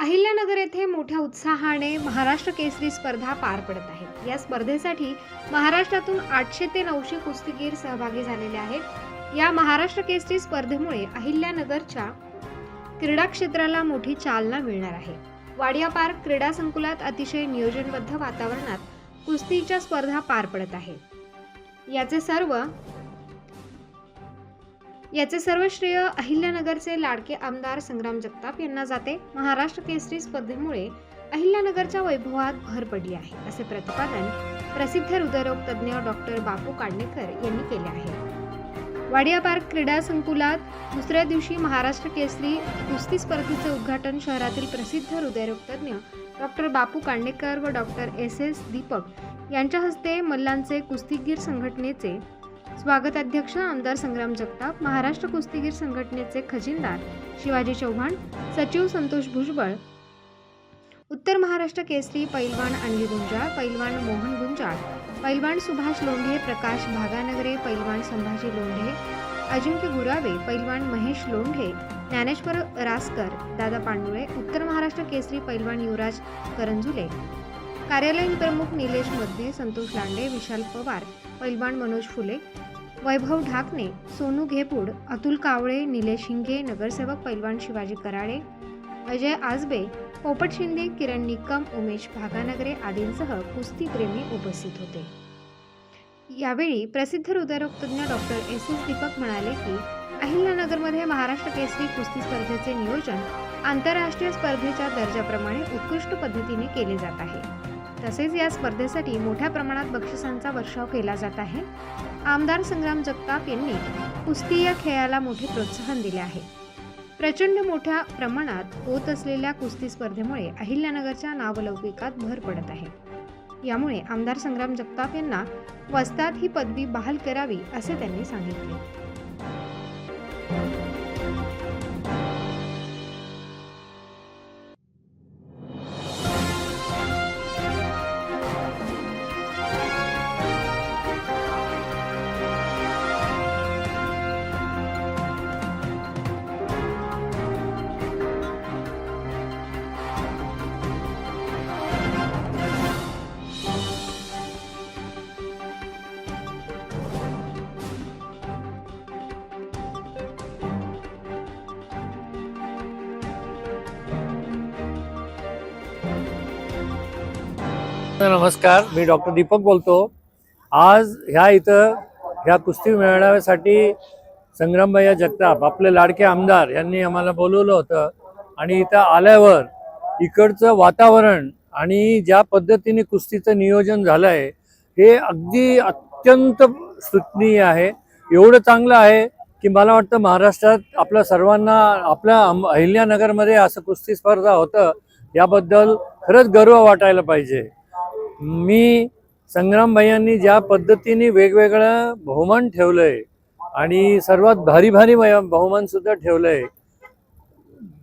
अहिल्यानगर येथे मोठ्या उत्साहाने महाराष्ट्र केसरी स्पर्धा पार पडत आहेत या स्पर्धेसाठी महाराष्ट्रातून आठशे ते नऊशे कुस्तीगीर सहभागी झालेले आहेत. या महाराष्ट्र केसरी स्पर्धेमुळे अहिल्यानगरच्या क्रीडा क्षेत्राला मोठी चालना मिळणार आहे. वाडिया पार्क क्रीडा संकुलात अतिशय नियोजनबद्ध वातावरणात कुस्तीच्या स्पर्धा पार पडत आहेत याचे सर्व याचे सर्व श्रेय अहिल्यानगरचे लाडके आमदार संग्राम जगताप यांना जाते. महाराष्ट्र केसरी स्पर्धेमुळे अहिल्यानगरच्या वैभवात भर पडली आहे असे प्रतिपादन प्रसिद्ध हृदयरोग तज्ज्ञ डॉक्टर बापू काडणेकर यांनी केले आहे. वाडिया पार्क क्रीडा संकुलात दुसऱ्या दिवशी महाराष्ट्र केसरी कुस्ती स्पर्धेचे उद्घाटन शहरातील प्रसिद्ध हृदयरोग तज्ज्ञ डॉक्टर बापू कांडेकर व डॉक्टर एस एस दीपक यांच्या हस्ते मल्लांचे कुस्तीगीर संघटनेचे स्वागताध्यक्ष आमदार संग्राम जगताप महाराष्ट्र कुस्तीगीर संघटनेचे खजिनदार शिवाजी चव्हाण सचिव संतोष भुजबळ उत्तर महाराष्ट्र केसरी पैलवान अंडी गुंजाळ पैलवान मोहन गुंजाळ पैलवान सुभाष लोंढे प्रकाश भागानगरे पैलवान संभाजी लोंढे अजिंक्य गुरावे पैलवान महेश लोंढे ज्ञानेश्वर रासकर दादा पांडुळे उत्तर महाराष्ट्र केसरी पैलवान युवराज करंजुले कार्यालयीन प्रमुख निलेशमध्ये संतोष लांडे विशाल पवार पैलवान मनोज फुले वैभव ढाकणे सोनू घेपूड अतुल कावळे निलेश हिंगे नगरसेवक पैलवान शिवाजी कराळे अजय आजबे पोपट शिंदे किरण निकम उमेश भागानगरे आदींसह कुस्तीप्रेमी उपस्थित होते. यावेळी प्रसिद्ध हृदयरोगतज्ञ डॉक्टर एस एस दीपक म्हणाले की अहिल्यानगरमध्ये महाराष्ट्र केसरी कुस्ती स्पर्धेचे नियोजन आंतरराष्ट्रीय स्पर्धेच्या दर्जाप्रमाणे उत्कृष्ट पद्धतीने केले जात आहे. तसेच या स्पर्धेसाठी मोठ्या प्रमाणात बक्षिसांचा वर्षाव केला जात आहे. आमदार संग्राम जगताप यांनी कुस्ती या खेळाला मोठे प्रोत्साहन दिले आहे. प्रचंड मोठ्या प्रमाणात होत असलेल्या कुस्ती स्पर्धेमुळे अहिल्यानगरच्या नावलौकिकात भर पडत आहे. यामुळे आमदार संग्राम जगताप यांना वस्तात ही पदवी बहाल करावी असे त्यांनी सांगितले. नमस्कार. मी डॉक्टर दीपक बोलतो. आज ह्या इथं ह्या कुस्ती मेळाव्यासाठी संग्रामभैया जगताप आपले लाडके आमदार यांनी आम्हाला बोलवलं होतं. आणि इथं आल्यावर इकडचं वातावरण आणि ज्या पद्धतीने कुस्तीचं नियोजन झालं आहे हे अगदी अत्यंत स्तुतनीय आहे. एवढं चांगलं आहे की मला वाटतं महाराष्ट्रात आपल्या सर्वांना आपल्या अहिल्यानगरमध्ये असं कुस्ती स्पर्धा होतं याबद्दल खरंच गर्व वाटायला पाहिजे. मी संग्रामभैयांनी ज्या पद्धतीने वेगवेगळं बहुमान ठेवलंय आणि सर्वात भारी भारी बहुमान सुद्धा ठेवलंय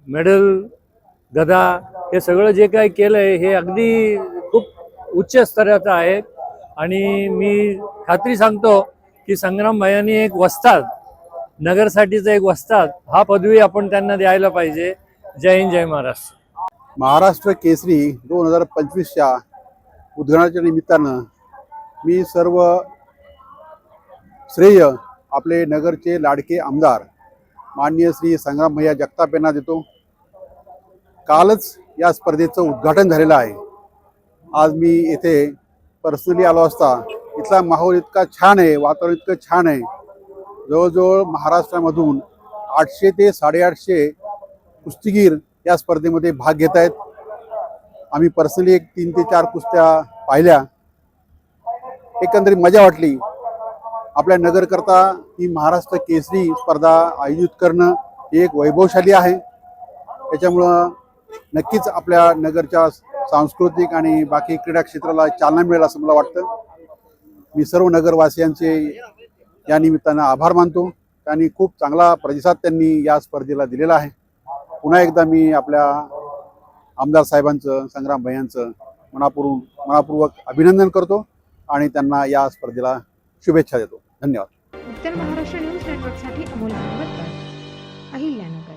मेडल गदा हे सगळं जे काही केलंय हे अगदी खूप उच्च स्तराचं आहे. आणि मी खात्री सांगतो की संग्रामभैयांनी एक वस्ताद नगरसाठीचा एक वस्ताद हा पदवी आपण त्यांना द्यायला पाहिजे. जय हिंद जय महाराष्ट्र. महाराष्ट्र केसरी दोन हजार पंचवीसच्या उद्घाटनाच्या निमित्तानं मी सर्व श्रेय आपले नगरचे लाडके आमदार माननीय श्री संग्राम भैया जगताप यांना देतो. कालच या स्पर्धेचं उद्घाटन झालेलं आहे. आज मी येथे पर्सनली आलो असता इथला माहोल इतका छान आहे वातावरण इतकं छान आहे. जवळजवळ महाराष्ट्रामधून आठशे ते साडेआठशे कुस्तीगीर या स्पर्धेमध्ये भाग घेत आहेत. आम्ही पर्सनली एक तीन ते चार कुस्त्या पाहिल्या. एकंदरीत मजा वाटली. आपल्या नगरकरता ही महाराष्ट्र केसरी स्पर्धा आयोजित करणं ही एक वैभवशाली आहे. त्याच्यामुळं नक्कीच आपल्या नगरच्या सांस्कृतिक आणि बाकी क्रीडा क्षेत्राला चालना मिळेल असं मला वाटतं. मी सर्व नगरवासियांचे या निमित्तानं आभार मानतो त्यांनी खूप चांगला प्रतिसाद त्यांनी या स्पर्धेला दिलेला आहे. पुन्हा एकदा मी आपल्या आमदार साहेबांचं संग्राम भयांचं मनापूर्वक मनापूर्वक अभिनंदन करतो आणि त्यांना या स्पर्धेला शुभेच्छा देतो. धन्यवाद. उत्तर महाराष्ट्र न्यूज नेटवर्कसाठी अमोल अहिल्यानगर.